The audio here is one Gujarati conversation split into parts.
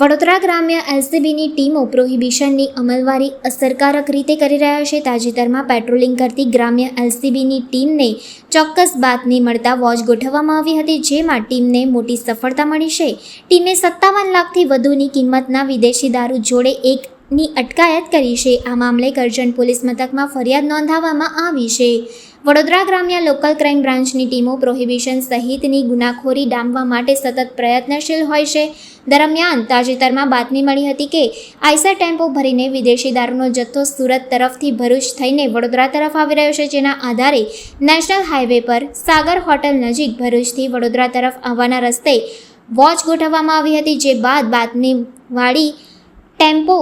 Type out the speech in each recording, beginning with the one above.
વડોદરા ગ્રામ્ય એલસીબીની ટીમો પ્રોહિબિશનની અમલવારી અસરકારક રીતે કરી રહ્યા છે. તાજેતરમાં પેટ્રોલિંગ કરતી ગ્રામ્ય એલસીબીની ટીમને ચોક્કસ બાતમી મળતા વોચ ગોઠવવામાં આવી હતી, જેમાં ટીમને મોટી સફળતા મળી છે. ટીમે સત્તાવન લાખથી વધુની કિંમતના વિદેશી દારૂ જોડે એકની અટકાયત કરી છે. આ મામલે કરજણ પોલીસ મથકમાં ફરિયાદ નોંધાવવામાં આવી છે. વડોદરા ગ્રામ્ય લોકલ ક્રાઇમ બ્રાન્ચની ટીમો પ્રોહિબિશન સહિતની ગુનાખોરી ડામવા માટે સતત પ્રયત્નશીલ હોય છે. દરમિયાન તાજેતરમાં બાતમી મળી હતી કે, આઈસર ટેમ્પો ભરીને વિદેશી દારૂનો જથ્થો સુરત તરફથી ભરૂચ થઈને વડોદરા તરફ આવી રહ્યો છે. જેના આધારે નેશનલ હાઈવે પર સાગર હોટલ નજીક ભરૂચથી વડોદરા તરફ આવવાના રસ્તે વોચ ગોઠવવામાં આવી હતી. જે બાદ બાતમીવાળી ટેમ્પો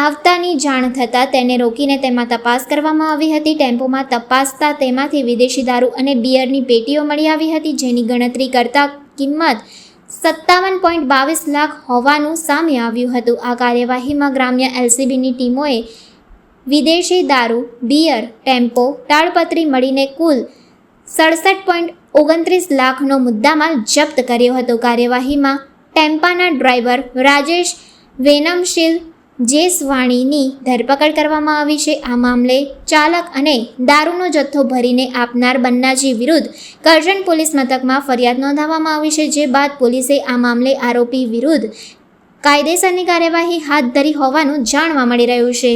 આવતાની જાણ થતાં તેને રોકીને તેમાં તપાસ કરવામાં આવી હતી. ટેમ્પોમાં તપાસતા તેમાંથી વિદેશી દારૂ અને બિયરની પેટીઓ મળી આવી હતી, જેની ગણતરી કરતા કિંમત સત્તાવન પોઈન્ટ બાવીસ લાખ હોવાનું સામે આવ્યું હતું. આ કાર્યવાહીમાં ગ્રામ્ય એલસીબીની ટીમોએ વિદેશી દારૂ, બિયર, ટેમ્પો, તાડપત્રી મળીને કુલ સડસઠ પોઈન્ટ ઓગણત્રીસ લાખનો મુદ્દામાલ જપ્ત કર્યો હતો. કાર્યવાહીમાં ટેમ્પાના ડ્રાઈવર રાજેશ વેનમશીલ જેસવાણીની ધરપકડ કરવામાં આવી છે. આ મામલે ચાલક અને દારૂનો જથ્થો ભરીને આપનાર બન્નાજી વિરુદ્ધ કરજણ પોલીસ મથકમાં ફરિયાદ નોંધાવવામાં આવી છે, જે બાદ પોલીસે આ મામલે આરોપી વિરુદ્ધ કાયદેસરની કાર્યવાહી હાથ ધરી હોવાનું જાણવા મળી રહ્યું છે.